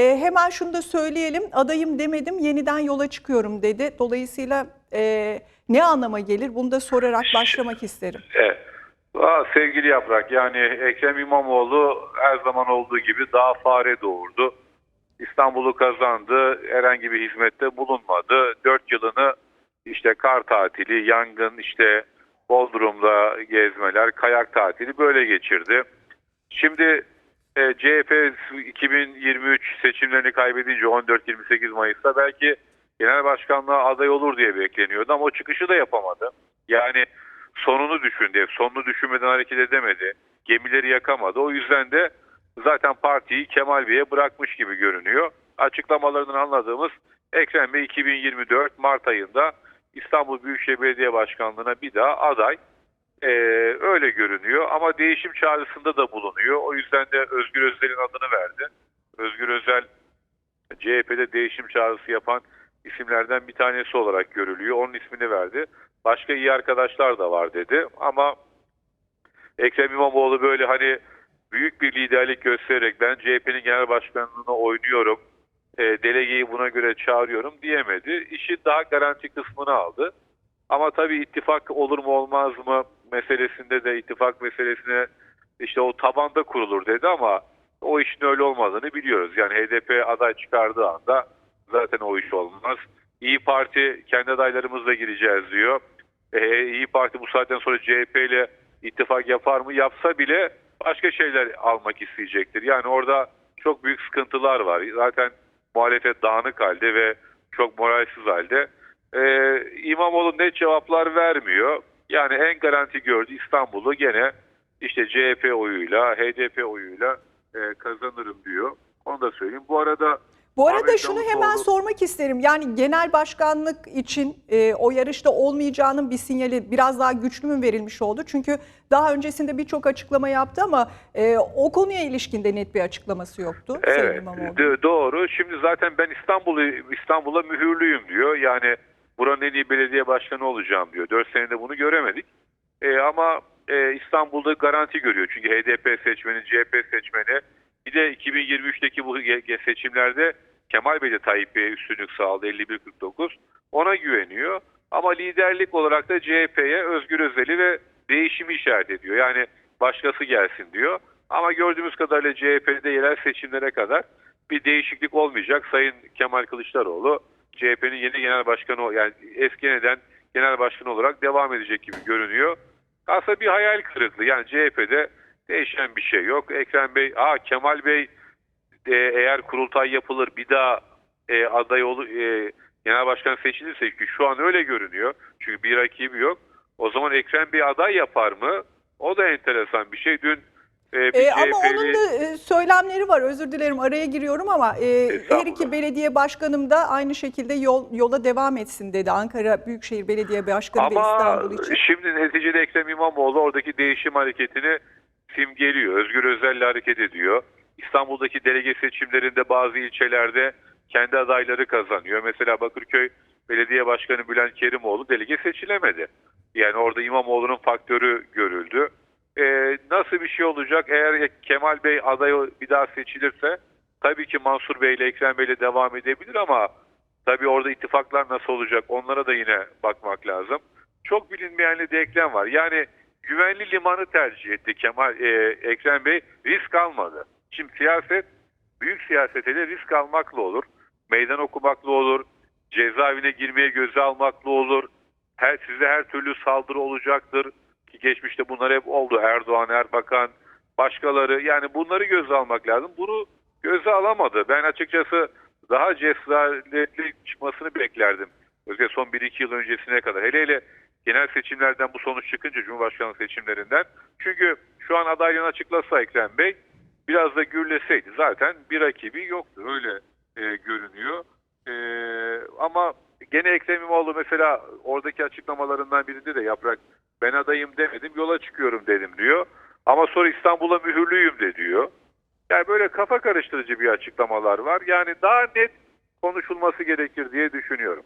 e, hemen şunu da söyleyelim. Adayım demedim, yeniden yola çıkıyorum dedi. Dolayısıyla e, ne anlama gelir? Bunu da sorarak başlamak isterim. Evet. Aa, sevgili Yaprak yani Ekrem İmamoğlu her zaman olduğu gibi daha fare doğurdu. İstanbul'u kazandı. Herhangi bir hizmette bulunmadı. Dört yılını işte kar tatili, yangın, işte Bodrum'da gezmeler, kayak tatili böyle geçirdi. Şimdi e, CHP 2023 seçimlerini kaybedince 14-28 Mayıs'ta belki genel başkanlığa aday olur diye bekleniyordu ama o çıkışı da yapamadı. Yani sonunu düşündü. Sonunu düşünmeden hareket edemedi. Gemileri yakamadı. O yüzden de zaten partiyi Kemal Bey'e bırakmış gibi görünüyor. Açıklamalarından anladığımız Ekrem Bey 2024 Mart ayında İstanbul Büyükşehir Belediye Başkanlığı'na bir daha aday. Ee, öyle görünüyor ama değişim çağrısında da bulunuyor. O yüzden de Özgür Özel'in adını verdi. Özgür Özel CHP'de değişim çağrısı yapan isimlerden bir tanesi olarak görülüyor. Onun ismini verdi. Başka iyi arkadaşlar da var dedi ama Ekrem İmamoğlu böyle hani büyük bir liderlik göstererek ben CHP'nin genel başkanlığına oynuyorum, e, delegeyi buna göre çağırıyorum diyemedi. İşi daha garanti kısmını aldı. Ama tabii ittifak olur mu olmaz mı meselesinde de ittifak meselesine işte o tabanda kurulur dedi ama o işin öyle olmadığını biliyoruz. Yani HDP aday çıkardığı anda zaten o iş olmaz. İyi Parti kendi adaylarımızla gireceğiz diyor. Ee, İyi Parti bu saatten sonra CHP ile ittifak yapar mı? Yapsa bile başka şeyler almak isteyecektir. Yani orada çok büyük sıkıntılar var. Zaten muhalefet dağınık halde ve çok moralsiz halde. Ee, İmamoğlu net cevaplar vermiyor. Yani en garanti gördü İstanbul'u gene işte CHP oyuyla, HDP oyuyla e, kazanırım diyor. Onu da söyleyeyim. Bu arada Bu arada Ahmet şunu Davutoğlu- hemen sormak isterim. Yani genel başkanlık için e, o yarışta olmayacağının bir sinyali biraz daha güçlü mü verilmiş oldu? Çünkü daha öncesinde birçok açıklama yaptı ama e, o konuya ilişkin de net bir açıklaması yoktu. Evet, doğru. Şimdi zaten ben İstanbul'u İstanbul'a mühürlüyüm diyor. Yani buranın en iyi belediye başkanı olacağım diyor. Dört senede bunu göremedik. E, ama e, İstanbul'da garanti görüyor. Çünkü HDP seçmeni, CHP seçmeni. Bir de 2023'teki bu seçimlerde Kemal Bey de Tayyip Bey'e üstünlük sağladı 51-49. Ona güveniyor. Ama liderlik olarak da CHP'ye Özgür Özel'i ve değişimi işaret ediyor. Yani başkası gelsin diyor. Ama gördüğümüz kadarıyla CHP'de yerel seçimlere kadar bir değişiklik olmayacak. Sayın Kemal Kılıçdaroğlu CHP'nin yeni genel başkanı yani eski neden genel başkanı olarak devam edecek gibi görünüyor. Aslında bir hayal kırıklığı. Yani CHP'de değişen bir şey yok. Ekrem Bey, aa Kemal Bey e, eğer kurultay yapılır bir daha e, aday olur e, genel başkan seçilirse ki şu an öyle görünüyor. Çünkü bir rakibi yok. O zaman Ekrem Bey aday yapar mı? O da enteresan bir şey. Dün e, E, ama onun da e, söylemleri var. Özür dilerim araya giriyorum ama e, her iki belediye başkanım da aynı şekilde yol yola devam etsin dedi. Ankara Büyükşehir Belediye Başkanı ve Ama İstanbul için. şimdi neticede Ekrem İmamoğlu oradaki değişim hareketini simgeliyor. Özgür Özel'le hareket ediyor. İstanbul'daki delege seçimlerinde bazı ilçelerde kendi adayları kazanıyor. Mesela Bakırköy Belediye Başkanı Bülent Kerimoğlu delege seçilemedi. Yani orada İmamoğlu'nun faktörü görüldü. Ee, nasıl bir şey olacak? Eğer Kemal Bey adayı bir daha seçilirse tabii ki Mansur Bey ile Ekrem Bey ile devam edebilir ama tabii orada ittifaklar nasıl olacak onlara da yine bakmak lazım. Çok bilinmeyenli de Ekrem var. Yani güvenli limanı tercih etti Kemal e, Ekrem Bey. Risk almadı. Şimdi siyaset büyük siyasete de risk almakla olur. Meydan okumakla olur. Cezaevine girmeye göze almakla olur. Her size her türlü saldırı olacaktır. Ki geçmişte bunlar hep oldu. Erdoğan, Erbakan, başkaları. Yani bunları göze almak lazım. Bunu göze alamadı. Ben açıkçası daha cesaretli çıkmasını beklerdim. Özellikle son 1-2 yıl öncesine kadar. Hele hele genel seçimlerden bu sonuç çıkınca Cumhurbaşkanlığı seçimlerinden. Çünkü şu an adaylığını açıklasa Ekrem Bey biraz da gürleseydi zaten bir rakibi yoktu. Öyle e, görünüyor. E, ama gene Ekrem İmamoğlu mesela oradaki açıklamalarından birinde de yaprak ben adayım demedim yola çıkıyorum dedim diyor. Ama sonra İstanbul'a mühürlüyüm de diyor. Yani böyle kafa karıştırıcı bir açıklamalar var. Yani daha net konuşulması gerekir diye düşünüyorum.